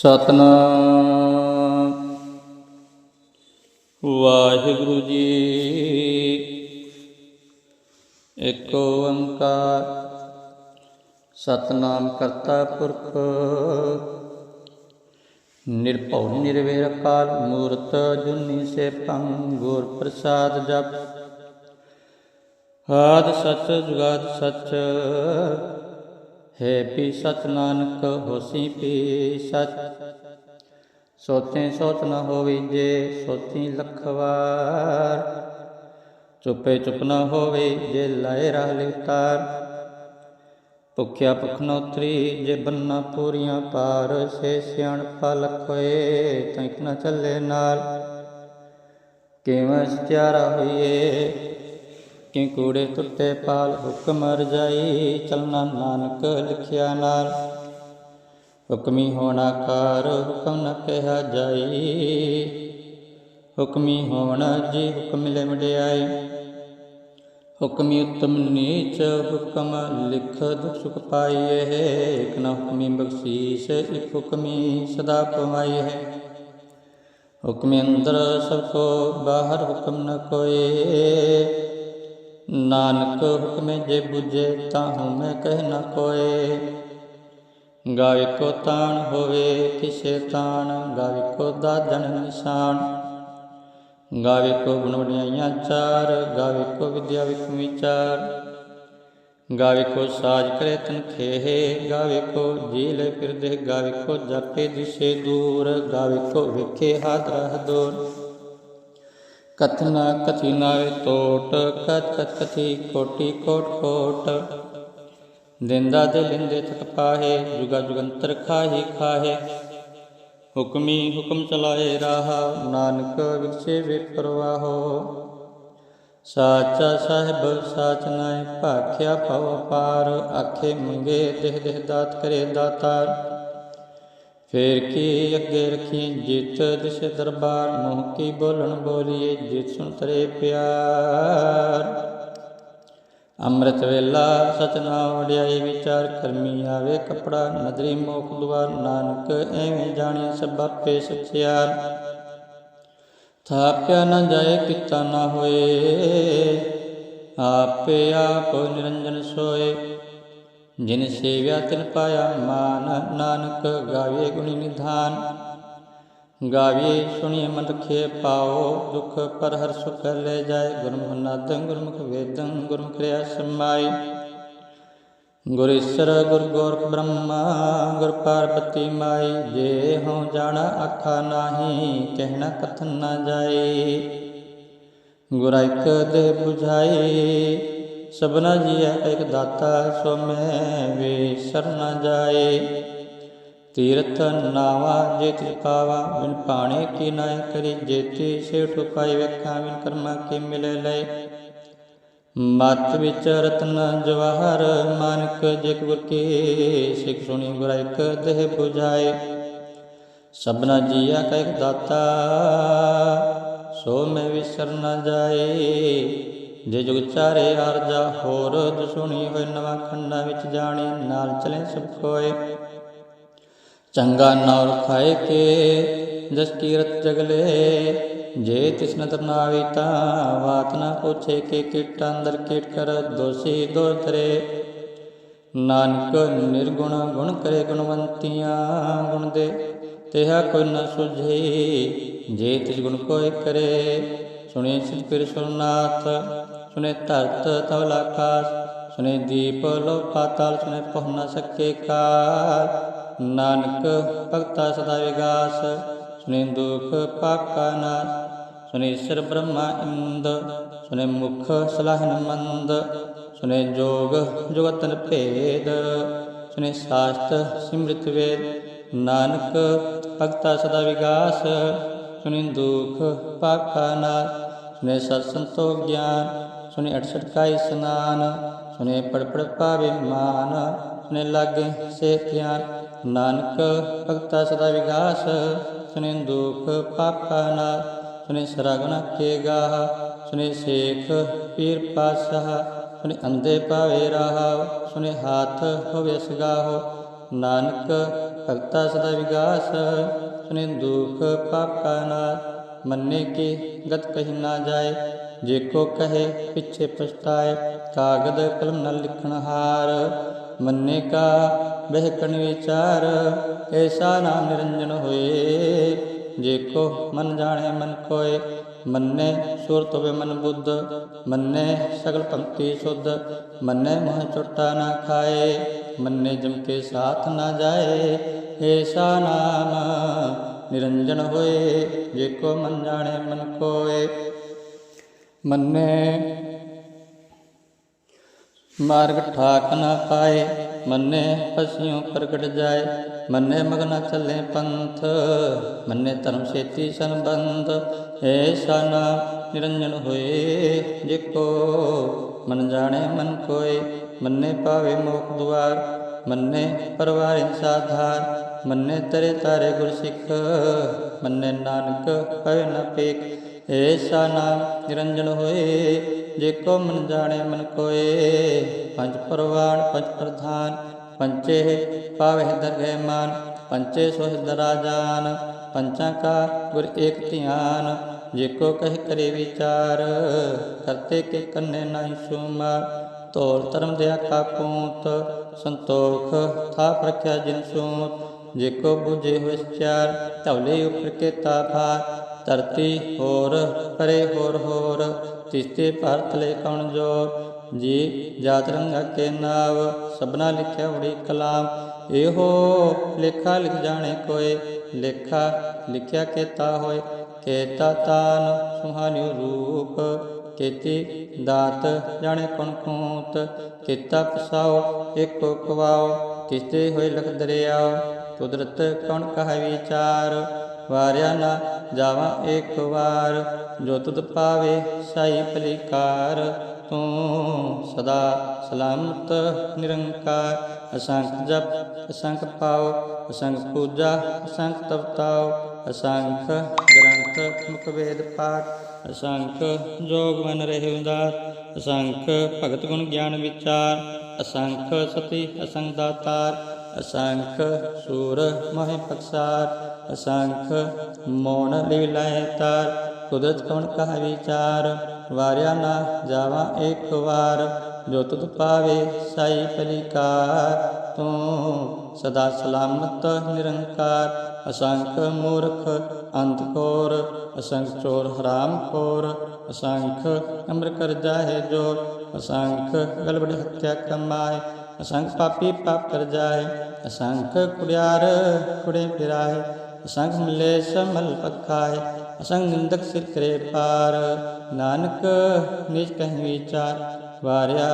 ਸਤਨਾਮ। ਵਾਹਿਗੁਰੂ ਜੀ ਇੱਕ ਓੰਕਾਰ। ਸਤਨਾਮ ਕਰਤਾ ਪੁਰਖ। ਨਿਰਭਉ ਨਿਰਵੈਰ ਅਕਾਲ ਮੂਰਤ ਜੁਨੀ ਸੇ ਗੁਰ ਪ੍ਰਸਾਦ ਜਪ। ਆਦ ਸਚ ਜੁਗਾਦ ਸਚ। ਹੈ ਪੀ ਸਤ ਨਾਨਕ ਹੋਸੀ ਪੀ ਸਚ ਸੋਤੇ ਸੋਤ ਨ ਹੋਵੀ ਜੇ ਸੋਤੀ ਲੱਖ ਵਾਰ ਚੁੱਪੇ ਚੁੱਪ ਨ ਹੋਵੇ ਜੇ ਲਾਏ ਰਾਹ ਲਿਵਤਾਰ ਭੁਖਿਆ ਭੁਖ ਨ ਉਤਰੀ ਜੇ ਬੰਨਾ ਪੂਰੀਆਂ ਪਾਰ, ਸੇ ਸਿਆਣ ਪਲਖ ਹੋਏ ਤਾਂ ਇਕ ਨ ਚੱਲੇ ਨਾਲ। ਕਿਵੇਂ ਸਚਿਆਰਾ ਹੋਈਏ ਕਿ ਕੂੜੇ ਟੁੱਟੇ ਪਾਲ, ਹੁਕਮ ਰਜਾਈ ਚਲਣਾ ਨਾਨਕ ਲਿਖਿਆ ਨਾਲ। ਹੁਕਮੀ ਹੋਣਾ ਕਾਰ, ਹੁਕਮ ਨ ਕਿਹਾ ਜਾਈ। ਹੁਕਮੀ ਹੋਣਾ ਜੀ, ਹੁਕਮ ਲੈ ਮੜਿਆਈ ਹੁਕਮੀ ਉਤਮ ਨੀਚ, ਹੁਕਮ ਲਿਖ ਦੁਖ ਸੁਖ ਪਾਈਏ। ਇਕ ਨ ਹੁਕਮੀ ਬਖਸ਼ੀਸ਼, ਇਕ ਹੁਕਮੀ ਸਦਾ ਕਮਾਈ ਹੈ ਹੁਕਮ ਅੰਦਰ ਸਭ ਕੋ, ਬਾਹਰ ਹੁਕਮ ਨ ਕੋਏ ਨਾਨਕ ਹੁਕਮੇ ਜੇ 부ਜੇ ਤਾਹੂ ਮੈਂ ਕਹਿ ਨ ਕੋਏ ਗਾਵੇ ਕੋ ਤਾਣ ਹੋਵੇ ਕਿਸੇ ਤਾਣ ਗਾਵੇ ਕੋ ਦਾਜਨ ਨਿਸ਼ਾਨ ਗਾਵੇ ਕੋ ਗੁਣ ਵਡਿਆਈਆਂ ਚਾਰ ਗਾਵੇ ਕੋ ਵਿਦਿਆ ਵਿਖ ਵਿਚਾਰ ਗਾਵੇ ਕੋ ਸਾਜ ਕਰੇ ਤਨ ਖੇਹ ਗਾਵੇ ਕੋ ਜੀ ਲੈ ਫਿਰਦੇ ਗਾਵੇ ਕੋ ਜਾਪੇ ਦਿਸ਼ੇ ਦੂਰ ਗਾਵੇ ਕੋ ਵੇਖੇ ਹਾਦਰ ਹਦੂਰ ਕਥਨਾ ਕਥੀ ਨਾਵੇ ਟੋਟ ਕਥ ਕਥ ਕਥੀ ਕੋਟੀ ਕੋਟ ਕੋਟ ਦਿੰਦਾ ਦੇ ਲਿੰਦੇ ਤਕ ਪਾਹੇ ਜੁਗਾ ਜੁਗੰਤਰ ਖਾਹੀ ਖਾਹੇ ਹੁਕਮੀ ਹੁਕਮ ਚਲਾਏ ਰਾਹਾ ਨਾਨਕ ਵਿਖੇ ਵੇ ਪਰਵਾਹੋ ਸਾਚਾ ਸਾਹਿਬ ਸਾਚ ਨਾਏ ਭਾਖਿਆ ਭਉ ਪਾਰ ਆਖੇ ਮੰਗੇ ਦੇਹ ਦੇਹ ਦਾਤ ਕਰੇ ਦਾਤਾਰ ਫੇਰ ਕੀ ਅੱਗੇ ਰਖੀ? ਜਿਤ ਦਿਸ ਦਰਬਾਰ, ਮੋਹ ਕੀ ਬੋਲਣ ਬੋਲੀਏ? ਜਿਤ ਸੁਣ ਤਰੇ ਪਿਆਰ। ਅੰਮ੍ਰਿਤ ਵੇਲਾ ਸਤਨਾਮ ਵਡਿਆਈ ਵਿਚਾਰ ਕਰਮੀ ਆਵੇ ਕਪੜਾ, ਨਦਰੀ ਮੋਖ ਦੁਆਰ ਨਾਨਕ ਐਵੇਂ ਜਾਣੀ ਸਭ ਪੇ ਸਚਿਆਰ ਥਾਪਿਆ ਨਾ ਜਾਏ ਕੀਤਾ ਨਾ ਹੋਏ, ਆਪੇ ਆਪ ਨਿਰੰਜਨ ਸੋਏ। ਜਿਨ ਸੇਵਿਆ ਤਿਨ ਪਾਇਆ ਮਾਨ, ਨਾਨਕ ਗਾਵੇ ਗੁਣੀ ਨਿਧਾਨ। ਗਾਵੇ ਸੁਣੀਏ ਮਨ ਰਖੇ ਪਾਓ, ਦੁਖ ਪਰ ਹਰ ਸੁਖ ਲੈ ਜਾਏ। ਗੁਰਮੁਖ ਨਾਦੰ ਗੁਰਮੁਖ ਵੇਦੰ, ਗੁਰਮੁਖ ਰਿਆ ਸਮਾਈ ਗੁਰ ਈਸਰ, ਗੁਰ ਗੋਰਖ ਬ੍ਰਹਮਾ, ਗੁਰ ਪਾਰਬਤੀ ਮਾਈ ਜੇ ਹਉ ਜਾਣਾ ਆਖਾ ਨਾਹੀ ਕਹਿਣਾ ਕਥਨ ਨਾ ਜਾਏ। ਗੁਰ ਇਕ ਦੇ 부ਝਾਈ ਸਭਨਾ ਜੀਐ ਇਕ ਦਾਤਾ ਸੋ ਮੈਂ ਵੇ ਸਰਨਾ ਜਾਏ ਤੀਰਥ ਨਾਵਾ ਜੇ ਤਿ ਪਾਵਾ ਬਿਨ ਪਾਣੇ ਕੀ ਨਾਇ ਕਰੀ ਜੇਤੀ ਸੇਠ ਉਪਾਈ ਵੇਖਾਂ ਬਿਨ ਕਰਮਾ ਕੀ ਮਿਲੇ ਲੈ ਮਤ ਵਿੱਚ ਰਤਨ ਜਵਾਹਰ ਮਾਨਕ ਜਿਕ ਗੁਰ ਕੀ ਸਿੱਖ ਸੁਣੀ ਗੁਰ ਇਕ ਦੇਹ 부ਝਾਏ ਸਭਨਾ ਜੀਆ ਕਾ ਇਕ ਦਾਤਾ ਸੋ ਮੈਂ ਵਿਸਰ ਨ ਜਾਏ ਜੇ ਜੁਗ ਚਾਰੇ ਅਰਜਾ ਹੋਰ ਦੁਸ਼ੁਣੀ ਹੋਏ ਨਵਾਂ ਖੰਡਾ ਵਿੱਚ ਜਾਣੇ, ਨਾਲ ਚਲੇ ਸਭ ਕੋਏ ਚੰਗਾ ਨੌਰ ਖਾਏ ਕੇ ਜਸ ਕੀਰਤ ਜਗਲੇ ਜੇ ਤਿਸ਼ਨ ਨਦਰ ਨਾਵੀ ਤਾਂ ਨਾ ਪੁੱਛੇ ਕੇ, ਕਿਟ ਅੰਦਰ ਕਿਟ ਕਰ, ਦੋਸੀ ਦੋ ਤਰੇ ਨਾਨਕ ਨਿਰਗੁਣ, ਗੁਣ ਕਰੇ ਗੁਣਵੰਤੀਆਂ, ਗੁਣ ਦੇ। ਤਿਹਾ ਕੋਈ ਨ ਸੁਝੇ, ਜੇ ਤਿਸ ਗੁਣ ਕੋਈ ਕਰੇ। ਸੁਣੇ ਸਿਰ ਫਿਰ ਸੁਰਨਾਥ ਸੁਨੇ ਧਰਤ ਤਵਲ ਆਕਾਸ ਸੁਨੇ ਦੀਪ ਲੋ ਪਾਤਾਲ, ਸੁਨੇ ਪਹੁ ਨ ਸਕੇ ਕਾਲ ਨਾਨਕ ਭਗਤਾ ਸਦਾ ਵਿਗਾਸ, ਸੁਨੇ ਦੁਖ ਪਾਕਾ ਨਾਸ। ਸੁਨੇ ਸਰ ਬ੍ਰਹਮਾ ਇੰਦ, ਸੁਨੇ ਮੁਖ ਸਲਾਹਨ ਮੰਦ। ਸੁਨੇ ਜੋਗ ਜੁਗਤਨ ਭੇਦ, ਸੁਨੇ ਸਾਸਤ ਸਿਮ੍ਰਿਤ ਵੇਦ। ਨਾਨਕ ਭਗਤਾ ਸਦਾ ਵਿਗਾਸ, ਸੁਨੇ ਦੁਖ ਪਾਕਾ ਨਾਸ। ਸੁਨੇ ਸਤ ਸੰਤੋ ਗਿਆਨ ਸੁਨੇ 68 ਕਾਈ ਸਨਾਨ ਸੁਨੇ ਪੜ ਪੜ ਪਾਵੇ ਮਾਨ ਸੁਨੇ ਲਾਗੇ ਸੇ ਧਿਆਨ ਨਾਨਕ ਭਗਤਾ ਸਦਾ ਵਿਗਾਸ ਸੁਨੇ ਦੁਖ ਪਾਪਾ ਨਾ ਸੁਨੇ ਸਰਗੁਣ ਕੇ ਗਾਹ ਸੁਨੇ ਸੇਖ ਪੀਰ ਪਾਸਾ ਸੁਨੇ ਅੰਦੇ ਪਾਵੇ ਰਹਾ ਸੁਨੇ ਹਾਥ ਹੋਵੇ ਸਗਾਹੋ ਨਾਨਕ ਭਗਤਾ ਸਦਾ ਵਿਗਾਸ ਸੁਨੇ ਦੁਖ ਪਾਪ ਕਾ ਨਾਸ਼ ਮੰਨੇ ਕੀ ਗਤ ਕਹੀ ਨਾ ਜਾਏ ਜੇ ਕੋ ਕਹੇ ਪਿੱਛੇ ਪਛਤਾਏ, ਕਾਗਦ ਕਲਮ ਨਾ ਲਿਖਣ ਹਾਰ। ਮੰਨੇ ਕਾ ਬਹਿਕਣ ਵਿਚਾਰ ਐਸਾ ਨਾਮ ਨਿਰੰਜਨ ਹੋਏ। ਜੇ ਕੋ ਮਨ ਜਾਣੇ ਮਨ ਕੋਏ ਮੰਨੇ ਸੁਰਤ ਹੋਵੇ ਮਨ ਬੁੱਧ। ਮੰਨੇ ਸਗਲ ਪੰਕਤੀ ਸੁਧ, ਮੰਨੇ ਮੋਹ ਚੁੱਟਾ ਨਾ ਖਾਏ। ਮੰਨੇ ਜਮ ਕੇ ਸਾਥ ਨਾ ਜਾਏ ਐਸਾ ਨਾਮ ਨਿਰੰਜਨ ਹੋਏ। ਜੇ ਕੋ ਮਨ ਜਾਣੇ ਮਨ ਕੋਏ ਮੰਨੇ। ਮਾਰਗ ਠਾਕ ਨਾ ਪਾਏ, ਮੰਨੇ ਪਸਿਉ ਪ੍ਰਗਟ ਜਾਏ। ਮੰਨੇ ਮਗਨ ਚੱਲੇ ਪੰਥ, ਮੰਨੇ ਧਰਮ ਸੇਤੀ ਸੰਬੰਧ। ਐਸਾ ਨਾ ਨਿਰੰਜਨ ਹੋਏ ਜੇ ਕੋ ਮਨ ਜਾਣੇ ਮਨ ਕੋਏ, ਮੰਨੇ ਪਾਵੇ ਮੋਖ ਦੁਆਰ। ਮੰਨੇ ਪਰਵਾਰਿ ਸਾਧਾਰ ਮੰਨੇ ਤਰੇ ਤਾਰੇ ਗੁਰ ਸਿੱਖ ਮੰਨੇ ਨਾਨਕ ਪਏ ਨਾ ਪੇਖ ਏਸਾ ਨਾਮ ਨਿਰੰਜਨ ਹੋਏ, ਜੇ ਕੋ ਮਨ ਜਾਣੇ ਮਨ ਕੋਏ। ਪੰਜ ਪਰਵਾਨ, ਪੰਜ ਪ੍ਰਧਾਨ ਪੰਚੇ ਪਾਵੇ ਦਰਗਹਿ ਮਾਨ ਪੰਚੇ ਸੋਹਿ ਦਰਾ ਪੰਚਾਂ ਕਾ ਗੁਰ ਏਕ ਧਿਆਨ। ਜੇ ਕੋ ਕਹਿ ਕਰੇ ਵਿਚਾਰ, ਕਰਤੇ ਕੇ ਕੰਨੇ ਨਹੀਂ ਸੁਮਾਰ। ਤੋਲ ਧਰਮ ਦਿਆ ਕਾ ਪੂਤ, ਸੰਤੋਖ ਥਾ ਪ੍ਰਖਿਆ ਜਿਨ ਸੂਤ। ਜੇ ਕੋ ਬੁਝੇ ਹੋਇ ਚਾਰ ਧਵਲੇ ਉਪਰ ਕੇ ਤਾ ਭਾਰ। ਧਰਤੀ ਹੋਰ ਪਰੇ ਹੋਰ ਹੋਰ। ਤਿਸਤੇ ਭਾਰਤ ਲੈ ਕਉਣ ਜੋਰ? ਜੀ ਜਾਤ ਰੰਗਾ ਕੇ ਨਾਵ, ਸਭਨਾ ਲਿਖਿਆ ਉੜੀ ਕਲਾਮ। ਇਹੋ ਲੇਖਾ ਲਿਖ ਜਾਣੇ ਕੋਏ, ਲੇਖਾ ਲਿਖਿਆ ਕੇਤਾ ਹੋਏ। ਕੇਤਾ ਤਾਨ ਸੁਹਾਨਿ ਰੂਪ, ਕੇਤੀ ਦਾਤ ਜਾਣੇ ਕਣ ਕੂਤ। ਕੀਤਾ ਪਸਾਓ ਏਕੋ ਕਵਾਓ। ਤਿਸਤੇ ਹੋਏ ਲਖ ਦਰਿਆਓ, ਕੁਦਰਤ ਕੌਣ ਕਹ ਵਿਚਾਰ। ਵਾਰਿਆ ਨਾ ਜਾਵਾਂ ਏਕ ਵਾਰ। ਜੋ ਤੁਧ ਪਾਵੇ ਸਾਈ ਭਲੀਕਾਰ, ਤੂੰ ਸਦਾ ਸਲਾਮਤ ਨਿਰੰਕਾਰ। ਅਸੰਖ ਜਪ, ਅਸੰਖ ਪਾਉ ਅਸੰਖ ਪੂਜਾ, ਅਸੰਖ ਤਪਤਾਉ ਅਸੰਖ ਗ੍ਰੰਥ, ਮੁਖ ਵੇਦ ਪਾਠ। ਅਸੰਖ ਜੋਗ ਮਨ ਰਹੇ ਉਦਾਰ। ਅਸੰਖ ਭਗਤ ਗੁਣ ਗਿਆਨ ਵਿਚਾਰ। ਅਸੰਖ ਸਤੀ ਅਸੰਖ ਦਾਤਾਰ ਅਸੰਖ ਸੂਰ ਮਹਿ ਪਕਸਾਰ ਅਸੰਖ ਮੋਨ ਲੀਲਾਇ ਤਾਰ ਕੁਦਰਤ ਕਵਣ ਕਹ ਵਿਚਾਰ ਵਾਰਿਆ ਨਾ ਜਾਵਾਂ ਇੱਕ ਵਾਰ ਜੋ ਤੁਧ ਪਾਵੇ ਸਾਈ ਪਲਿਕਾਰ ਤੂੰ ਸਦਾ ਸਲਾਮਤ ਨਿਰੰਕਾਰ ਅਸੰਖ ਮੂਰਖ ਅੰਤ ਕੋਰ ਅਸੰਖ ਚੋਰ ਹਰਾਮ ਖੋਰ ਅਸੰਖ ਅਮਰ ਕਰ ਜਾਏ ਜੋਰ ਅਸੰਖ ਗਲਬੜ ਹੱਤਿਆ ਕਮਾਏ ਅਸੰਖ ਪਾਪੀ ਪਾਪ ਕਰ ਜਾਏ ਅਸੰਖ ਕੁੜਿਆਰ ਕੁੜੇ ਫਿਰਾਏ ਅਸੰਖ ਮਿਲੇ ਸਮਲ ਪਖਾਏ ਅਸੰਖ ਨਿੰਦਕ ਸਿਰ ਕਰੇ ਪਾਰ, ਨਾਨਕ ਨਿਜ ਕਹਿ ਵਿਚਾਰ ਵਾਰਿਆ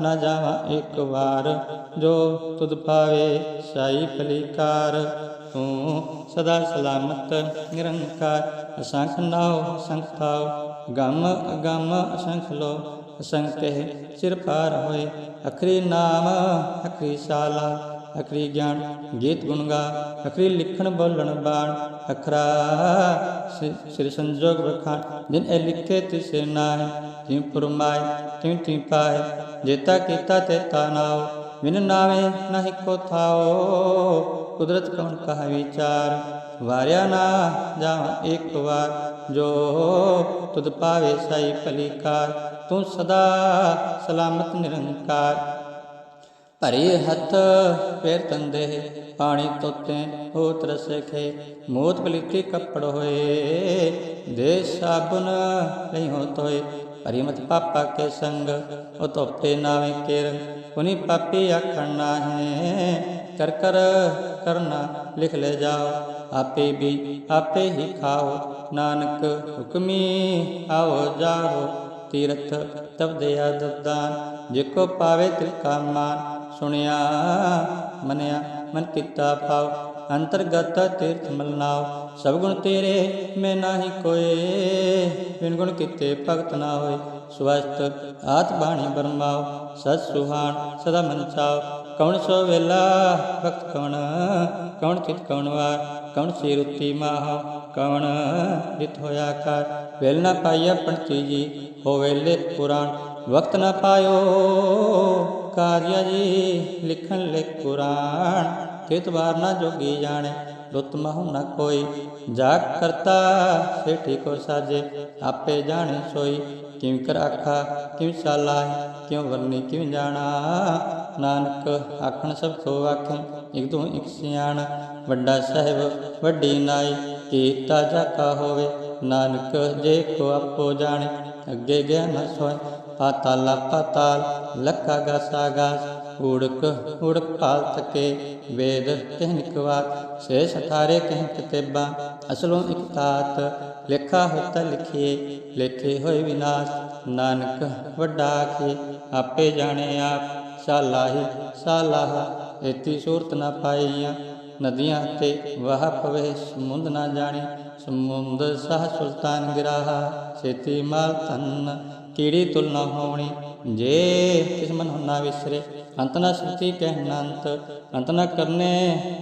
ਨਾ ਜਾਵਾਂ ਇੱਕ ਵਾਰ, ਜੋ ਤੁਧ ਪਾਵੇ ਸਾਈ ਭਲੀਕਾਰ, ਤੂੰ ਸਦਾ ਸਲਾਮਤ ਨਿਰੰਕਾਰ, ਅਸੰਖ ਨਾਉ ਅਸੰਖ ਥਾਉ, ਗਮ ਅਗਮ ਅਸੰਖ ਲੋ ਅਸੰਖ ਸਿਰ ਪਾਰ ਹੋਏ। ਅਖਰੀ ਨਾਮ, ਅਖਰੀ ਸਾਲਾ, ਅਖਰੀ ਗਿਆਨ, ਗੀਤ ਗੁਣ ਗਾ ਅਖਰੀ ਲਿਖਣ ਬੋਲਣ ਬਾਣ, ਅਖਰਾ ਸਿਰ ਸੰਜੋਗ ਬਖਾਨ ਜਿਨ ਇਹ ਲਿਖੇ ਤਿਸੇ ਨਾਹਿ, ਜਿਉ ਫਰਮਾਏ ਤਿਉ ਤਿਉ ਪਾਏ। ਜੇਤਾ ਕੀਤਾ ਤੇ ਤਾ ਨਾਉ। ਬਿਨ ਨਾਵੇ ਨਹੀਂ ਕੋ ਥਾਓ ਕੁਦਰਤ ਕੌਣ ਕਹ ਵਿਚਾਰ। ਵਾਰਿਆ ਨਾ ਜਾਵਾਂ ਇੱਕ ਵਾਰ। ਜੋ ਤੁਧ ਪਾਵੇ ਸਾਈ ਭਲੀਕਾਰ, ਤੂੰ ਸਦਾ ਸਲਾਮਤ ਨਿਰੰਕਾਰ। ਭਰੇ ਹੱਥ ਪੈਰ ਤੰਦੇ, ਪਾਣੀ ਤੋਤੇ ਹੋ ਰਸਖੇ ਮੋਤ ਪਲੀਤੀ ਕੱਪੜ ਹੋਏ, ਦੇ ਸਾਬਨ ਨਹੀਂ ਹੋ ਤੋਏ ਭਰੀ ਮਤ ਪਾਪਾ ਕੇ ਸੰਗ, ਉਹ ਤੋਪੇ ਨਾਵੇਂ ਕੇਰ। ਉਨੀ ਪਾਪੀ ਆਖਣ ਹੈ ਕਰ ਕਰ ਕਰਨਾ ਲਿਖ ਲੈ ਜਾਓ। ਆਪੇ ਵੀ ਆਪੇ ਹੀ ਖਾਓ। ਨਾਨਕ ਹੁਕਮੀ ਆਓ ਜਾਓ ਤੀਰਥ ਤਬ ਦਿਆ ਦਦਾਨ। ਜੇ ਕੋ ਪਾਵੇ ਤਿਲ ਕਾ ਮਾਨ ਸੁਣਿਆ, ਮਨਿਆ, ਮਨ ਕੀਤਾ ਪਾਓ ਅੰਤਰਗਤ ਤੀਰਥ ਮਲਨਾਉ ਸਭ ਗੁਣ ਤੇਰੇ ਮੈਂ ਨਾਹੀ ਕੋਏ ਬਿਨ ਗੁਣ ਕੀਤੇ ਭਗਤ ਨਾ ਹੋਏ ਸਵਸਤ ਆਤ ਬਾਣੀ ਬਰਮਾਉ ਸਤ ਸੁਹਾਣ ਸਦਾ ਮਨ ਚਾਉ ਕੌਣ ਸੋ ਵੇਲਾ ਭਗਤ ਕੌਣ ਕੌਣ ਚਿਤ ਕੌਣ ਵਾਰ ਕੌਣ ਸੀ ਰੁੱਤੀ ਮਾਹ ਕੌਣ ਜਿਤ ਹੋਇਆ ਕਰ ਵੇਲ ਨਾ ਪਾਈਆ ਪੰਤੀ ਜੀ ਹੋ ਵੇਲੇ ਪੁਰਾਣ ਵਕਤ ਨਾ ਪਾਇਓ ਕਾਰਿਆ ਜੀ, ਲਿਖਣ ਲਿਖ ਕੁਰਾਨ ਤਿਤ ਵਾਰ ਨਾ ਜੋਗੀ ਜਾਣੇ, ਲੁੱਤ ਮਹੁ ਨ ਕੋਈ। ਜਾ ਕਰਤਾ, ਸੇਠੀ ਕੋ ਸਾਜੇ, ਆਪੇ ਜਾਣੇ ਸੋਈ। ਕਿਉ ਕਰ ਆਖਾ, ਕਿਉ ਚਾਲਾਹੀ ਕਿਉ ਵਰਨੀ, ਕਿਉ ਜਾਣਾ? ਨਾਨਕ ਆਖਣ ਸਭ ਕੋ ਆਖੇ, ਇਕ ਤੋਂ ਇਕ ਸਿਆਣ। ਵੱਡਾ ਸਾਹਿਬ, ਵੱਡੀ ਨਾਈ, ਕੀਤਾ ਜਾਕਾ ਹੋਵੇ। ਨਾਨਕ ਜੇ ਕੋ ਆਪੋ ਜਾਣੇ, ਅੱਗੇ ਗਿਆ ਨਾ ਸੋਏ। ਪਾਤਾਲਾ ਪਾਤਾਲ ਲੱਖਾ ਗਾਸਾ ਗਾਸ ਊੜਕ ਊੜਕ ਪਾਲ ਤਕੇ, ਵੇਦ ਕਹਿਨਿਕਵਾਤ ਸੇ ਸਠਾਰੇ ਕਹਿ ਕਿਤੇਬਾ, ਅਸਲੋਂ ਇਕ ਤਾਤ ਹੋਤਾ ਲਿਖੀਏ, ਲੇਖੇ ਹੋਏ ਵਿਨਾਸ਼, ਨਾਨਕ ਵੱਡਾ ਆਖੇ ਆਪੇ ਜਾਣੇ ਆਪ, ਸਾਲਾਹੀ, ਸਾਲਾਹ, ਏਤੀ ਸੂਰਤ ਨਾ ਪਾਈਆਂ, ਨਦੀਆਂ ਤੇ ਵਾਹ ਪਵੇ, ਸਮੁੰਦ ਨਾ ਜਾਣੇ, ਸਮੁੰਦ ਸਹ ਸੁਲਤਾਨ ਗਿਰਾਹਾ ਸੇਤੀ ਮਾਲ ਤਨ ਕੀੜੀ ਤੁਲ ਨਾ ਹੋਣੀ ਜੇ ਕਿਸ ਮਨ ਨਾ ਵਿਸਰੇ, ਅੰਤ ਨਾ ਸੁਤੀ ਕਹਿ ਅੰਤ ਅੰਤ ਨਾ ਕਰਨੇ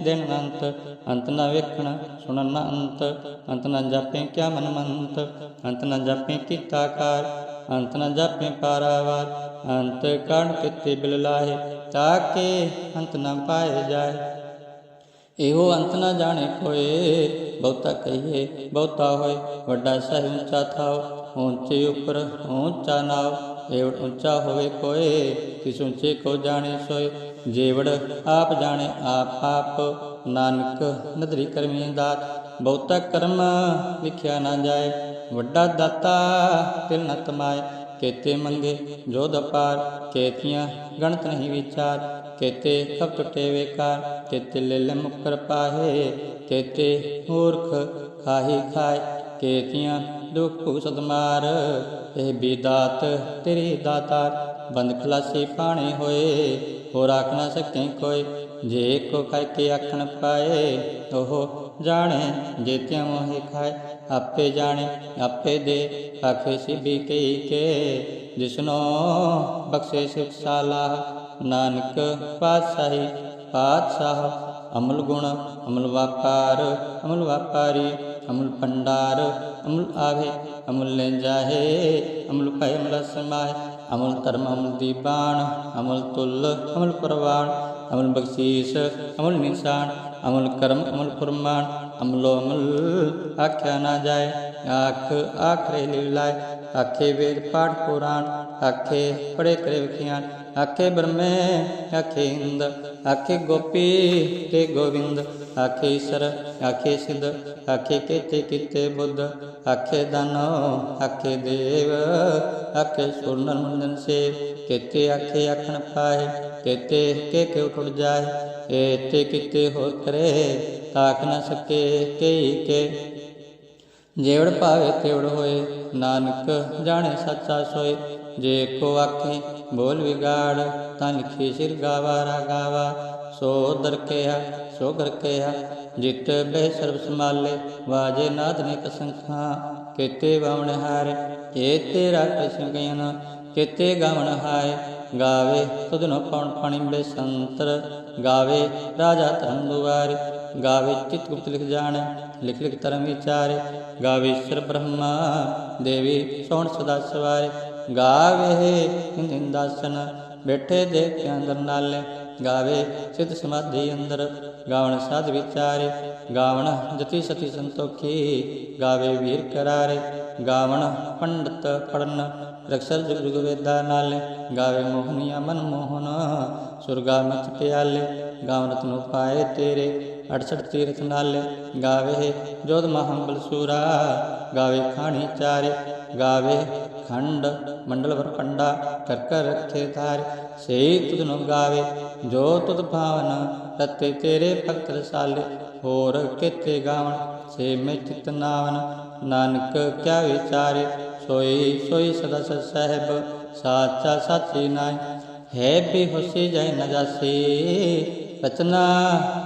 ਦਿਨ ਅੰਤ ਅੰਤ ਨਾ ਵੇਖਣ ਸੁਣਨ ਅੰਤ ਅੰਤ ਨਾ ਜਾਪੇ ਕਿਆ ਮਨ ਮੰਤ, ਅੰਤ ਨਾ ਜਾਪੇ ਕੀਤਾ ਕਾਰ, ਅੰਤ ਨਾ ਜਾਪੇ ਪਾਰਾਵਾਰ, ਅੰਤ ਕਣ ਕਿਤੇ ਬਿਲ ਲਾਹੇ ਤਾਕੇ ਅੰਤ ਨਾ ਪਾਏ ਜਾਏ। ਇਹੋ ਅੰਤ ਨਾ ਜਾਣੇ ਕੋਏ। ਬਹੁਤਾ ਕਹੀਏ, ਬਹੁਤਾ ਹੋਏ, ਵੱਡਾ ਸਹਿ ਉੱਚਾ ਥਾਓ, ਉੱਚੇ ਉੱਪਰ ਉੱਚਾ ਨਾਉ ਏਵੜ ਉੱਚਾ ਹੋਵੇ ਕੋਏ, ਕਿਸ ਉੱਚੇ ਕੋ ਜਾਣੇ ਸੋਏ। ਜੇਵੜ ਆਪ ਜਾਣੇ ਆਪ ਆਪ ਨਾਨਕ ਨਦਰੀ ਕਰਮੀ ਦਾਤ। ਬਹੁਤਾ ਕਰਮ ਲਿਖਿਆ ਨਾ ਜਾਏ, ਵੱਡਾ ਦਾਤਾ ਤਿਲ ਨਤਮਾਏ ਕੇਤੇ ਮੰਗੇ, ਜੋਧ ਅਪਾਰ, ਕੇਤੀਆਂ, ਗਣਤ ਨਹੀਂ ਵਿਚਾਰ, ਕੇਤੇ ਖਪ ਟੁੱਟੇ ਵੇਕਾਰ ਕੇਤੇ ਲੈ ਮੁਕਰ ਪਾਹੇ, ਕੇਤੇ ਮੂਰਖ ਖਾਹੀ ਖਾਏ, ਕੇਤੀਆਂ ਦੁਖ ਭੁਗਸਤ ਮਾਰ, ਇਹ ਬੀਦਾਤ ਤੇਰੀ ਦਾਤਾਰ, ਬੰਦ ਖਲਾਸੀ ਪਾਣੇ ਹੋਏ, ਹੋਰ ਆਖ ਨਾ ਸਕੇ ਕੋਈ, ਜੇ ਕੋ ਖਾਇ ਆਖਣ ਪਾਏ, ਉਹ ਜਾਣੇ ਜੇਤਿਆਂ ਮੋਹਿ ਖਾਏ ਆਪੇ ਜਾਣੇ, ਆਪੇ ਦੇ, ਆਖੇ ਸਿਬੀ ਕਈ ਕੇ, ਜਿਸਨੋ ਬਖਸ਼ੇ ਸਿਖ ਸਾਲਾ ਨਾਨਕ ਪਾਤਸ਼ਾਹੀ, ਪਾਤਸ਼ਾਹ, ਅਮਲ ਗੁਣ, ਅਮਲ ਵਾਕਾਰ, ਅਮਲ ਵਾਪਾਰੀ, ਅਮਲ ਭੰਡਾਰ, ਅਮਲ ਆਵੇ, ਅਮਲ ਲੈ ਜਾਹੇ, ਅਮਲ ਭੈ ਅਮਲ ਸਮਾਏ ਅਮਲ ਧਰਮ, ਅਮਲ ਦੀਬਾਨ, ਅਮਲ ਤੁਲ, ਅਮਲ ਪਰਵਾਣ ਅਮਲ ਬਖਸ਼ੀਸ਼ ਅਮਲ ਨਿਸ਼ਾਨ ਅਮਲ ਕਰਮ ਅਮਲ ਫਰਮਾਨ ਅਮਲੋ ਅਮਲ ਆਖਿਆ ਨਾ ਜਾਏ ਆਖ ਆਖਰੇ ਲੀਲਾਏ ਆਖੇ ਵੇਦ ਪਾਠ ਪੁਰਾਣ, ਆਖੇ ਪੜੇ ਕਰੇ ਵਿਖਿਆਨ, ਆਖੇ ਬ੍ਰਹਮੇ, ਆਖੇ ਇੰਦ, ਆਖੇ ਗੋਪੀ ਤੇ ਗੋਵਿੰਦ, ਆਖੇ ਈਸ਼ਰ, ਆਖੇ ਸਿੱਧ, ਆਖੇ ਕੀਤੇ ਕੀਤੇ ਬੁੱਧ, ਆਖੇ ਦਾਨੋ ਆਖੇ ਦੇਵ, ਆਖੇ ਸੁਰਨ ਮੰਦਨ ਸੇ ਕੀਤੇ ਆਖੇ ਆਖਣ ਪਾਏ, ਕੀਤੇ ਕੇ ਕੇ ਉਠ ਜਾਏ ਏਤੇ ਕਿਤੇ ਹੋਰ ਕਰੇ, ਤਾਕ ਨ ਸਕੇ, ਕਈ ਕੇ ਜੇਵੜ ਭਾਵੇ ਤੇਵੜ ਹੋਏ, ਨਾਨਕ ਜਾਣੇ ਸੱਚਾ ਸੋਏ। ਜੇ ਕੋ ਆਖੇ, ਬੋਲ ਵਿਗਾੜ ਤਾਂ ਲਿਖੀ ਸਿਰ ਗਾਵਾ ਰਾ ਗਾਵਾ ਸੋ ਦਰ ਕਿਆ ਸੋ ਕਰ ਕਿਆ ਜਿਤ ਬਹਿ ਸਰਬ ਸਮਾਲੇ ਵਾਜੇ ਨਾਦ ਨੇ ਕਸੰਖਾ ਕੇਤੇ ਬਾਵਣ ਹਾਰੇ। ਕੇਤੇ ਰਾਖ ਸਿੰਘਨ ਕੇਤੇ ਗਾਵਣ ਹਾਏ। ਗਾਵੇ ਤੁਧਨੋ ਪਉਣ ਪਾਣੀ ਸੰਤਰ, ਗਾਵੇ ਰਾਜਾ ਧਰਮ ਦੁਆਰੇ ਗਾਵੇ ਚਿਤ ਗੁਪਤ ਲਿਖ ਜਾਣੈ, ਲਿਖ ਲਿਖ ਧਰਮ ਵਿਚਾਰੇ, ਗਾਵੇ ਈਸ਼ਰ ਬ੍ਰਹਮਾ ਦੇਵੀ ਸੋਣ ਸਦਾ ਸਵਾਰੇ, ਗਾਵੇ ਇੰਦ ਬੈਠੇ ਦੇ ਕੇ ਅੰਦਰ ਨਾਲੇ ਗਾਵੇ, ਸਿੱਧ ਸਮਾਧੀ ਅੰਦਰ ਗਾਵਣ ਸਾਧ ਵਿਚਾਰੇ, ਗਾਵਣ ਜਤੀ ਸਤੀ ਸੰਤੋਖੀ, ਗਾਵੇ ਵੀਰ ਕਰਾਰੇ, ਗਾਵਣ ਪੰਡਤ ਪੜਨ ਰਕਸਰ ਜੁਗ ਵੇਦਾ ਨਾਲੇ, ਗਾਵੇ ਮੋਹਨੀਆ ਮਨ ਮੋਹਨ, ਸੁਰਗਾ ਮਚ ਪਿਆਲੇ ਗਾਵਨਤ ਨੂੰ ਪਾਏ ਤੇਰੇ 68 ਤੀਰਥ ਨਾਲੇ, ਗਾਵੇ ਜੋਧ ਮਹਾਬਲ ਸੂਰਾ, ਗਾਵੇ ਖਾਣੀ ਚਾਰੇ, ਗਾਵੇ ਖੰਡ, ਮੰਡਲ ਵਰ ਪੰਡਾ ਕਰ ਕਰ ਰੱਖੇ ਧਾਰ। ਸੇ ਤੁਧ ਨੂੰ ਗਾਵੇ, ਜੋ ਤੁਧ ਭਾਵਨ ਰਤੇ ਤੇਰੇ ਭਗਤ ਰਸਾਲੇ ਹੋਰ ਕਿਤੇ ਗਾਵਣ, ਸੇ ਮੈਂ ਚਿਤ ਨਾਵਨ ਨਾਨਕ ਕਿਆ ਵਿਚਾਰੇ, ਸੋਈ ਸੋਈ ਸਦਾ ਸਤ ਸਹਿਬ। ਸਾਚਾ ਸਾਚੀ ਨਾਇ ਹੈ ਵੀ ਹੁਸੀ ਜੈ ਨ ਜਾਸੀ। ਰਚਨਾ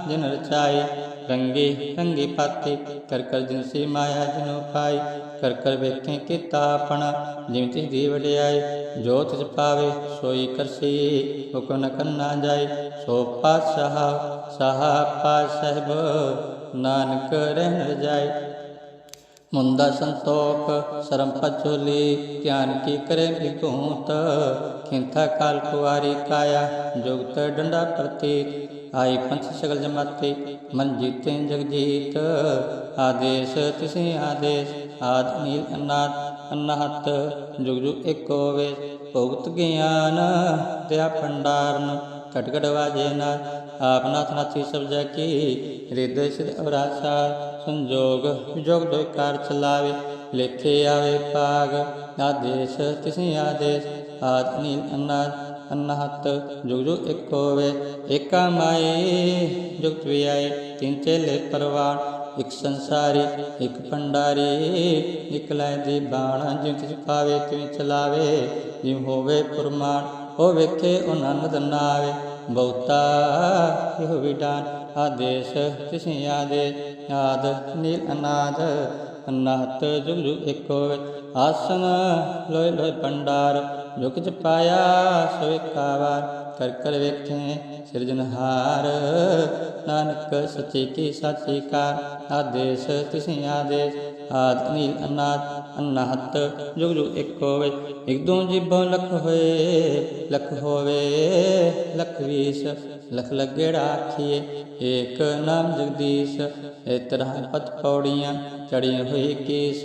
ਜਿਨ ਰਚਾਈ ਰੰਗੀ ਰੰਗੀ ਪਾਤੀ, ਕਰ ਕਰ ਜਿਨ ਮਾਇਆ ਜਿਨੋ ਪਾਈ ਕਰ ਕਰ ਵੇਖੇ ਕੀਤਾ ਆਪਣਾ, ਜਿਵੇਂ ਤਿਸ ਦੀ ਵਡਿਆਈ ਜੋ ਤਿਸ ਪਾਵੇ, ਸੋਈ ਕਰਸੀ ਹੁਕਮ ਨ ਕਰਨਾ ਜਾਏ। ਸੋ ਪਾਤਸ਼ਾਹ, ਸਾਹਾ ਪਾ ਸਾਹਿਬ, ਨਾਨਕ ਰਹਿਣ ਜਾਏ। ਮੁੰਦਾ ਸੰਤੋਖ, ਸਰਮ ਪਚੋਲੀ ਧਿਆਨ ਕੀ ਕਰੇ ਵਿਭੂਤ ਖਿੰਥਾ ਕਾਲ ਕੁਵਾਰੀ ਕਾਇਆ ਜੁਗਤ ਡੰਡਾ ਪ੍ਰਤੀਤ। ਆਈ ਪੰਥ ਸਗਲ ਜਮਾਤੇ, ਮਨ ਜੀਤੇ ਜਗ ਆਦੇਸ਼ ਤਿਸੇ ਆਦੇਸ਼, ਆਦ ਨੀਲ ਅਨਾਦ, ਅਨਾਹਤ। ਜੁਗ ਜੁਗ ਏਕੋ ਵੇ ਭੁਗਤ ਗਿਆਨ ਦਇਆ ਭੰਡਾਰਨ। ਘਟ ਘਟ ਵਾਜੇ ਨਾ ਆਪ ਨਾਥ ਨਾਥੀ ਸਭ ਜੈ ਕੀ ਰਿਦ ਸਿਧ ਅਵਰਾਸਾ, ਸੰਜੋਗ ਵਿਜੋਗ ਦੋਇ ਕਾਰ ਚਲਾਵੇ, ਲੇਖੇ ਆਵੇ ਪਾਗ ਆਦੇਸ਼ ਤਿਸੇ ਆਦੇਸ਼, ਆਦ ਨੀਲ ਅਨਾਦ ਅਨਹਤ, ਜੁਗ ਜੁਗ ਇੱਕ ਹੋਵੇ, ਏਕਾ ਮਾਏ, ਜੁਗਤ ਵੀ ਆਏ ਤਿੰਨ ਚੇਲੇ ਪਰਵਾਨ ਇੱਕ ਸੰਸਾਰੀ, ਇੱਕ ਭੰਡਾਰੀ, ਇਕ ਲੈ ਦੀ ਬਾਣ, ਜਿਉ ਤਿਸ ਪਾਵੇ ਤਿਵੇਂ ਚਲਾਵੇ, ਜਿਉ ਹੋਵੇ ਪੁਰਮਾਨ ਉਹ ਵੇਖੇ ਉਹ ਨੰਦ ਨਾਵੇ। ਬਹੁਤਾ ਇਹੋ ਵਿਡਾਨ ਆਦੇਸ਼ ਤਿਸੇ ਆਦੇ ਆਦ ਨੀਲ ਅਨਾਦ, ਅਨਾਹਤ ਜੁਗ ਜੁਗ ਇੱਕ ਆਸਨ ਲੋਇ ਲੋਇ ਭੰਡਾਰ ਜੋ ਚ ਪਾਇਆ ਸੋ ਏਕਾਵਾਰ ਕਰ ਕਰ ਵੇਖੇ ਸਿਰਜਨਹਾਰ ਨਾਨਕ ਸੱਚੇ ਕੀ ਸਾਚੀ ਕਾਰ। ਆਦੇਸ਼ ਤਿਸਿ ਆਦੇਸ਼ ਆਦ ਨੀਲ ਅਨਾਦ ਅਨਾਹਤ ਜੁਗ ਜੁਗ ਇੱਕ ਹੋਵੇ, ਇੱਕ ਦੋ ਜੀਬੋਂ ਲਖ ਹੋਏ, ਲਖ ਹੋਵੇ, ਲਖ ਵੀਸ, ਲਖ ਲੱਗੇੜਾ ਆਖੀਏ ਏਕ ਨਾਮ ਜਗਦੀਸ਼ ਏ ਤਰ੍ਹਾਂ ਪਤ ਪੌੜੀਆਂ ਚੜੀ ਹੋਈ ਕੇਸ,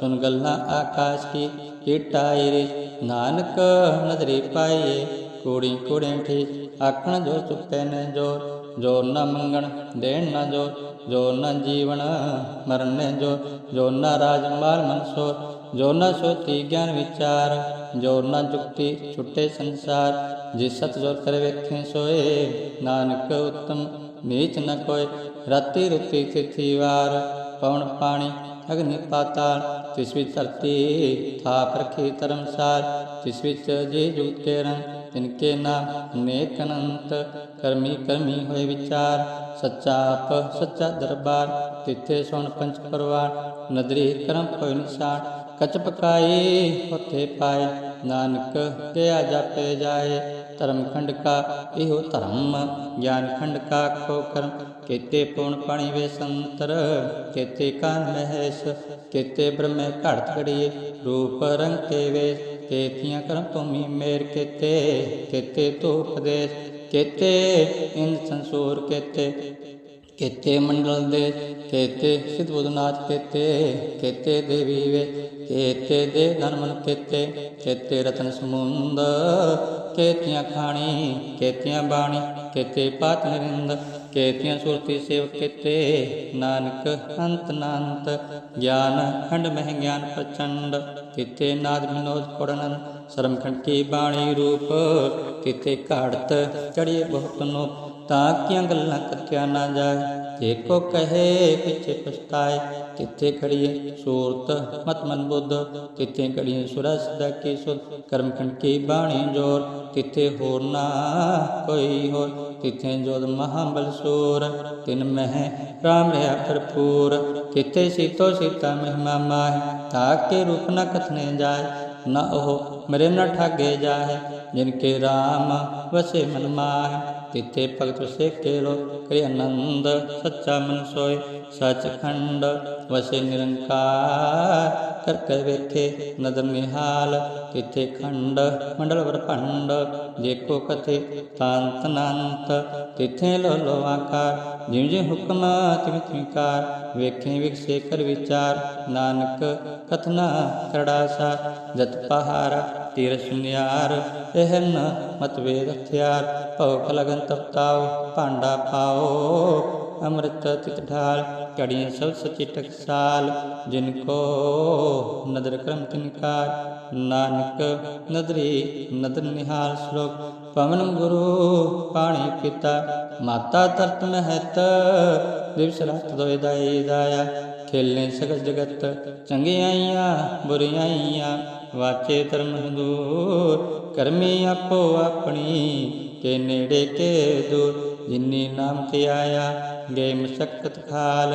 ਸੁਨ ਗੱਲਾਂ ਆਕਾਸ਼ ਕੀ ਕੀਟਾਈ ਰੇ ਨਾਨਕ ਨਦਰੀ ਪਾਈਏ, ਕੋੜੀ ਕੋੜੇ ਠੀ, ਆਖਣ ਜੋ ਚੁੱਪੇ ਨੇ ਜੋ ਜੋ ਨਾ ਮੰਗਣ ਦੇਣ ਨਾ ਜੋ ਜੋਰ ਨਾ ਜੀਵਨ ਮਰਨ ਨੇ ਜੋਰ ਜੋਰ ਨਾ ਰਾਜ ਮਾਲ ਮਨਸੋਰ ਜੋ ਨਾ ਸੋਤੀ ਗਿਆਨ ਵਿਚਾਰ, ਜੋ ਨਾ ਜੁਗਤੀ ਛੁੱਟੇ ਸੰਸਾਰ, ਜਿਸ ਸਤ ਜੋਰ ਕਰ ਵੇਖੇ ਸੋਏ, ਨਾਨਕ ਉਤਮ ਨੀਚ ਨ ਕੋਏ, ਰਾਤੀ ਰੁਤੀ ਤਿਥੀ ਵਾਰ, ਪਵਨ ਪਾਣੀ ਅਗਨੀ ਪਾਤਾਲ, ਤਿਸ ਵਿੱਚ ਧਰਤੀ ਥਾਪ ਰਖੀ ਧਰਮਸਾਰ, ਤਿਸ ਵਿੱਚ ਜੇ ਜੁਗਤ ਰੰਗ ਤਿਨਕੇ ਨਾਮ ਨੇਕ ਅਨੰਤ, ਕਰਮੀ ਕਰਮੀ ਹੋਏ ਵਿਚਾਰ, ਸੱਚਾ ਆਪ, ਸੱਚਾ ਦਰਬਾਰ, ਤਿੱਥੇ ਸੁਣ ਪੰਚ ਪਰਵਾਰ, ਨਦਰੀ ਕਰਮ ਕੋਈ ਨਿਸ਼ਾਨ, ਕਚ ਪਕਾਈ ਉਥੇ ਪਾਏ, ਨਾਨਕ ਕਿਆ ਜਾਪੇ ਜਾਏ, ਧਰਮ ਖੰਡ ਕਾ ਇਹੋ ਧਰਮ, ਗਿਆਨ ਖੰਡ ਕਾ ਕੋ ਕਰਮ, ਕੇਤੇ ਪੂਰਨ ਪਾਣੀ ਵੇ ਸੰਤਰ, ਕੇਤੇ ਕਾਨ ਮਹੇਸ਼, ਕੇਤੇ ਬ੍ਰਹਮੇ ਘੜਤ ਘੜੀਏ ਰੂਪ ਰੰਗ ਕੇ ਵੇ ਕੇਤੀਆਂ ਕਰਮ ਭੂਮੀ ਮੇਰ ਕੇਤੇ ਕੇਤੇ ਤੋ ਉਪਦੇਸ਼ ਕੇਤੇ ਇੰਦ ਸੰਸੂਰ ਕੇਤੇ ਕੇਤੇ ਮੰਡਲ ਦੇ, ਕੇਤੇ ਸਿਧ ਬੁਧਨਾਥ ਕੇਤੇ ਕੇਤੇ ਦੇਵੀ ਵੇ, ਕੇਤੇ ਦੇ ਧਨ ਮਨ ਕੇਤੇ ਕੇਤੇ ਰਤਨ ਸਮੁੰਦ ਕੇਤੀਆਂ ਖਾਣੀ, ਕੇਤੀਆਂ ਬਾਣੀ, ਕੇਤੇ ਪਾਤ ਨਰਿੰਦ ਕੇਤੀਆਂ ਸੁਰਤੀ ਸੇਵ ਕੇਤੇ। ਨਾਨਕ ਅੰਤ ਨਾਨਤ ਗਿਆਨ ਖੰਡ ਮਹਿ ਗਿਆਨ ਪ੍ਰਚੰਡ। ਤਿਤੇ ਨਾਦ ਵਿਨੋਦ ਪੜਨ ਸਰਮ ਖੰਡ ਕੀ ਬਾਣੀ ਰੂਪ। ਤਿਤੇ ਘਾੜਤ ਚੜੀਏ ਬਹੁਤ ਨੋ ਤਾਂ ਕੀਆਂ ਗੱਲਾਂ ਕਥਿਆ ਨਾ ਜਾਏ। ਜੇ ਕੋ ਕਹੇ ਪਿਛੇ ਪਛਤਾਏ ਤਿੱਥੇ ਖੜੀਏ ਸੂਰਤ ਮਤ ਮਨ ਬੁੱਧ ਤਿੱਥੇ ਖੜੀਏ ਸੁਰਸ ਦਾ ਕੀ ਸੁਧ ਕਰਮ ਖੰਡ ਕੀ ਬਾਣੀ ਜੋਰ ਤਿੱਥੇ ਹੋਰ ਨਾ ਕੋਈ ਹੋਰ ਤਿੱਥੇ ਜੋਦ ਮਹਾਬਲ ਸੂਰ ਤਿਨ ਮਹਿ ਰਾਮ ਰਿਆ ਭਰਪੂਰ ਤਿੱਥੇ ਸੀਤੋ ਸੀਤਾ ਮਹਿਮਾ ਮਾਹਿ ਤਾਕੇ ਰੂਪ ਨ ਕਥਨੇ ਜਾਏ ਨਾ ਉਹ ਮਰੇ ਨ ਠਾਗੇ ਜਾਏ ਜਿਨ ਕੇ ਰਾਮ ਵਸੇ ਮਨ ਮਾਹਿ ਤਿੱਥੇ ਭਗਤ ਸੇਕੇ ਲੋ ਕਰੇ ਆਨੰਦ, ਸੱਚਾ ਮਨ ਸੋਏ, ਸਚਖੰਡ ਵਸੇ ਨਿਰੰਕਾਰ। ਕਰ ਕਰ ਵੇਖੇ ਨਦਰ ਨਿਹਾਲ, ਤਿੱਥੇ ਖੰਡ, ਮੰਡਲ ਵਰ ਭੰਡ। ਕਥੇ ਤਾਂਤ ਨੰਤ, ਤਿੱਥੇ ਲੋ ਲੋ ਆਕਾਰ। ਜਿਉ ਜਿਉ ਹੁਕਮ ਤਿਵ ਤਿਕਾਰ ਵੇਖੇ ਵਿਖਸੇ ਕਰ ਵਿਚਾਰ, ਨਾਨਕ ਕਥਨਾ ਕਰੜਾਸਾ ਜਤ ਪਹਾਰਾ ਤੀਰ ਸੁਨਿਆਰ ਇਹਨ ਮਤ ਹਥਿਆਰ, ਭਉ ਲਗਨ ਤਪਤਾਓ ਭਾਂਡਾ ਪਾਓ, ਅੰਮ੍ਰਿਤ ਤਿਤ ਢਾਲ ਘੜੀਆਂ ਸਭ ਸਚੀ ਟਕਸਾਲ, ਜਿਨ ਕੋ ਨਦਰ ਕਰਮ ਤਿਨਕਾਰ ਨਾਨਕ ਨਦਰੀ ਨਦਰ ਨਿਹਾਲ ਸ਼ਲੋਕ ਪਵਨ ਗੁਰੂ ਪਾਣੀ ਪਿਤਾ, ਮਾਤਾ ਤਰਤ ਮਹਿਤ, ਦਿਵਸ ਰਾਤ ਦੋਇ ਦਾਈ ਦਾਇਆ ਖੇਲੇ ਸਗਲ ਜਗਤ, ਚੰਗਿਆਈਆਂ, ਬੁਰੀਆਈਆਂ, ਵਾਚੇ ਧਰਮ ਦੂਰ, ਕਰਮੀ ਆਪੋ ਆਪਣੀ ਕੇ ਨੇੜੇ ਕੇ ਦੂਰ। ਜਿਨੀ ਨਾਮ ਤੇ ਆਇਆ ਗੇ ਮਸਕਤ ਖਾਲ,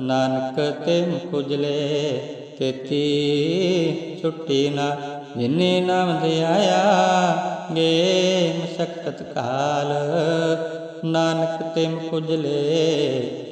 ਨਾਨਕ ਤੇ ਮੁਖੁਜਲੇ ਕੇਤੀ ਛੁੱਟੀ ਨਾ। ਜਿਨੀ ਨਾਮ ਤੇ ਆਇਆ ਗੇ ਮਸਕਤ ਖਾਲ, ਨਾਨਕ ਤੇ ਮੁਖੁਜਲੇ